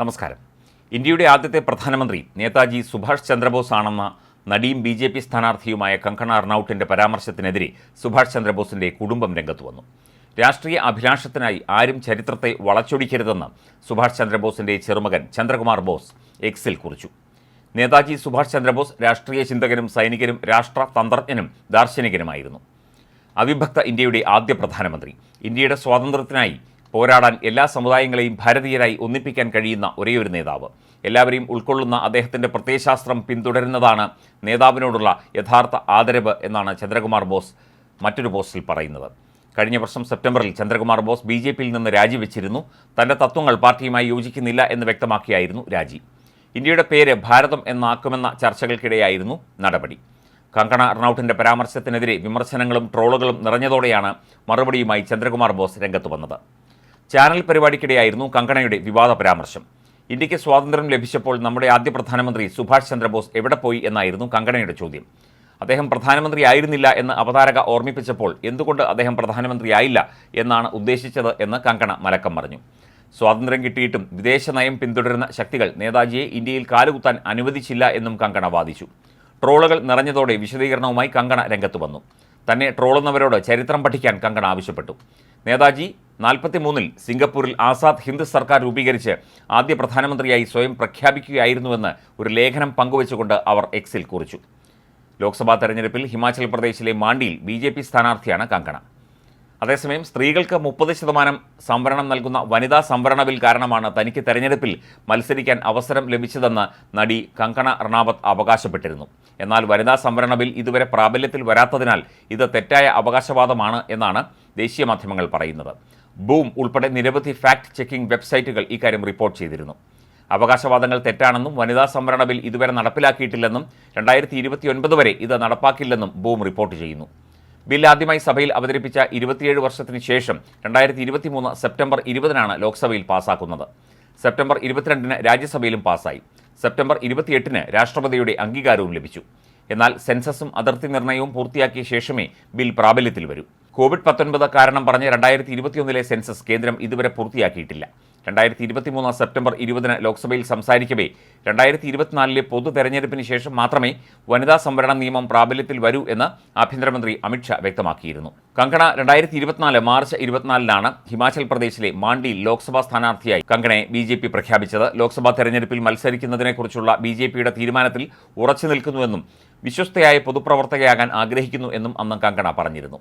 നമസ്കാരം. ഇന്ത്യയുടെ ആദ്യത്തെ പ്രധാനമന്ത്രി നേതാജി സുഭാഷ് ചന്ദ്രബോസ് ആണെന്ന നടിയും ബി ജെ പി സ്ഥാനാർത്ഥിയുമായ കങ്കണ അർണൌട്ടിന്റെ പരാമർശത്തിനെതിരെ സുഭാഷ് ചന്ദ്രബോസിന്റെ കുടുംബം രംഗത്ത് വന്നു. രാഷ്ട്രീയ അഭിലാഷത്തിനായി ആരും ചരിത്രത്തെ വളച്ചൊടിക്കരുതെന്ന് സുഭാഷ് ചന്ദ്രബോസിന്റെ ചെറുമകൻ ചന്ദ്രകുമാർ ബോസ് എക്സിൽ കുറിച്ചു. നേതാജി സുഭാഷ് ചന്ദ്രബോസ് രാഷ്ട്രീയ ചിന്തകനും സൈനികനും രാഷ്ട്ര തന്ത്രജ്ഞനും ദാർശനികനുമായിരുന്നു. അവിഭക്ത ഇന്ത്യയുടെ ആദ്യ പ്രധാനമന്ത്രി. ഇന്ത്യയുടെ സ്വാതന്ത്ര്യത്തിനായി പോരാടാൻ എല്ലാ സമുദായങ്ങളെയും ഭാരതീയരായി ഒന്നിപ്പിക്കാൻ കഴിയുന്ന ഒരേയൊരു നേതാവ്. എല്ലാവരെയും ഉൾക്കൊള്ളുന്ന അദ്ദേഹത്തിന്റെ പ്രത്യയശാസ്ത്രം പിന്തുടരുന്നതാണ് നേതാവിനോടുള്ള യഥാർത്ഥ ആദരവ് എന്നാണ് ചന്ദ്രകുമാർ ബോസ് മറ്റൊരു പോസ്റ്റിൽ പറയുന്നത്. കഴിഞ്ഞ വർഷം സെപ്റ്റംബറിൽ ചന്ദ്രകുമാർ ബോസ് ബി ജെ പിയിൽ നിന്ന് രാജിവെച്ചിരുന്നു. തന്റെ തത്വങ്ങൾ പാർട്ടിയുമായി യോജിക്കുന്നില്ല എന്ന് വ്യക്തമാക്കിയായിരുന്നു രാജി. ഇന്ത്യയുടെ പേര് ഭാരതം എന്നാക്കുമെന്ന ചർച്ചകൾക്കിടെയായിരുന്നു നടപടി. കങ്കണ റണൌട്ടിന്റെ പരാമർശത്തിനെതിരെ വിമർശനങ്ങളും ട്രോളുകളും നിറഞ്ഞതോടെയാണ് മറുപടിയുമായി ചന്ദ്രകുമാർ ബോസ് രംഗത്ത് വന്നത്. ചാനൽ പരിപാടിക്കിടെയായിരുന്നു കങ്കണയുടെ വിവാദ പരാമർശം. ഇന്ത്യയ്ക്ക് സ്വാതന്ത്ര്യം ലഭിച്ചപ്പോൾ നമ്മുടെ ആദ്യ പ്രധാനമന്ത്രി സുഭാഷ് ചന്ദ്രബോസ് എവിടെ പോയി എന്നായിരുന്നു കങ്കണയുടെ ചോദ്യം. അദ്ദേഹം പ്രധാനമന്ത്രി ആയിരുന്നില്ല എന്ന് അവതാരക ഓർമ്മിപ്പിച്ചപ്പോൾ എന്തുകൊണ്ട് അദ്ദേഹം പ്രധാനമന്ത്രിയായില്ല എന്നാണ് ഉദ്ദേശിച്ചത് എന്ന് കങ്കണ മലക്കം പറഞ്ഞു. സ്വാതന്ത്ര്യം കിട്ടിയിട്ടും വിദേശ നയം പിന്തുടരുന്ന ശക്തികൾ നേതാജിയെ ഇന്ത്യയിൽ കാലുകുത്താൻ അനുവദിച്ചില്ല എന്നും കങ്കണ വാദിച്ചു. ട്രോളുകൾ നിറഞ്ഞതോടെ വിശദീകരണവുമായി കങ്കണ രംഗത്ത് വന്നു. തന്നെ ട്രോളുന്നവരോട് ചരിത്രം പഠിക്കാൻ കങ്കണ ആവശ്യപ്പെട്ടു. നേതാജി നാൽപ്പത്തിമൂന്നിൽ സിംഗപ്പൂരിൽ ആസാദ് ഹിന്ദു സർക്കാർ രൂപീകരിച്ച് ആദ്യ പ്രധാനമന്ത്രിയായി സ്വയം പ്രഖ്യാപിക്കുകയായിരുന്നുവെന്ന് ഒരു ലേഖനം പങ്കുവച്ചുകൊണ്ട് അവർ എക്സിൽ കുറിച്ചു. ലോക്സഭാ തെരഞ്ഞെടുപ്പിൽ ഹിമാചൽ പ്രദേശിലെ മാണ്ടിയിൽ ബി ജെ പി സ്ഥാനാർത്ഥിയാണ് കങ്കണ. അതേസമയം സ്ത്രീകൾക്ക് മുപ്പത് ശതമാനം സംവരണം നൽകുന്ന വനിതാ സംവരണ ബിൽ കാരണമാണ് തനിക്ക് തെരഞ്ഞെടുപ്പിൽ മത്സരിക്കാൻ അവസരം ലഭിച്ചതെന്ന് നടി കങ്കണ റണാവത്ത് അവകാശപ്പെട്ടിരുന്നു. എന്നാൽ വനിതാ സംവരണ ബിൽ ഇതുവരെ പ്രാബല്യത്തിൽ വരാത്തതിനാൽ ഇത് തെറ്റായ അവകാശവാദമാണ് എന്നാണ് ദേശീയ മാധ്യമങ്ങൾ പറയുന്നത്. ബൂം ഉൾപ്പെടെ നിരവധി ഫാക്ട് ചെക്കിംഗ് വെബ്സൈറ്റുകൾ ഇക്കാര്യം റിപ്പോർട്ട് ചെയ്തിരുന്നു. അവകാശവാദങ്ങൾ തെറ്റാണെന്നും വനിതാ സംവരണ ബിൽ ഇതുവരെ നടപ്പിലാക്കിയിട്ടില്ലെന്നും രണ്ടായിരത്തി ഇരുപത്തിയൊൻപത് വരെ ഇത് നടപ്പാക്കില്ലെന്നും ബൂം റിപ്പോർട്ട് ചെയ്യുന്നു. ബിൽ ആദ്യമായി സഭയിൽ അവതരിപ്പിച്ച ഇരുപത്തിയേഴ് വർഷത്തിന് ശേഷം രണ്ടായിരത്തി ഇരുപത്തിമൂന്ന് സെപ്റ്റംബർ ഇരുപതിനാണ് ലോക്സഭയിൽ പാസാക്കുന്നത്. സെപ്റ്റംബർ ഇരുപത്തിരണ്ടിന് രാജ്യസഭയിലും പാസായി. സെപ്റ്റംബർ ഇരുപത്തിയെട്ടിന് രാഷ്ട്രപതിയുടെ അംഗീകാരവും ലഭിച്ചു. എന്നാൽ സെൻസസും അതിർത്തി നിർണയവും പൂർത്തിയാക്കിയ ശേഷമേ ബിൽ പ്രാബല്യത്തിൽ വരൂ. കോവിഡ് പത്തൊൻപത് കാരണം പറഞ്ഞ് രണ്ടായിരത്തി ഇരുപത്തിയൊന്നിലെ സെൻസസ് കേന്ദ്രം ഇതുവരെ പൂർത്തിയാക്കിയിട്ടില്ല. രണ്ടായിരത്തി ഇരുപത്തിമൂന്ന് സെപ്റ്റംബർ ഇരുപതിന് ലോക്സഭയിൽ സംസാരിക്കവേ രണ്ടായിരത്തി ഇരുപത്തിനാലിലെ പൊതു തെരഞ്ഞെടുപ്പിന് ശേഷം മാത്രമേ വനിതാ സംവരണ നിയമം പ്രാബല്യത്തിൽ വരൂ എന്ന് ആഭ്യന്തരമന്ത്രി അമിത്ഷാ വ്യക്തമാക്കിയിരുന്നു. കങ്കണ രണ്ടായിരത്തി ഇരുപത്തിനാല് മാർച്ച് ഇരുപത്തിനാലിനാണ് ഹിമാചൽ പ്രദേശിലെ മാണ്ടിയിൽ ലോക്സഭാ സ്ഥാനാർത്ഥിയായി കങ്കണയെ ബി ജെ പി പ്രഖ്യാപിച്ചത്. ലോക്സഭാ തെരഞ്ഞെടുപ്പിൽ മത്സരിക്കുന്നതിനെക്കുറിച്ചുള്ള ബി ജെ പിയുടെ തീരുമാനത്തിൽ ഉറച്ചു നിൽക്കുന്നുവെന്നും വിശ്വസ്തയായ പൊതുപ്രവർത്തകയാകാൻ ആഗ്രഹിക്കുന്നു എന്നും അന്ന് കങ്കണ പറഞ്ഞിരുന്നു.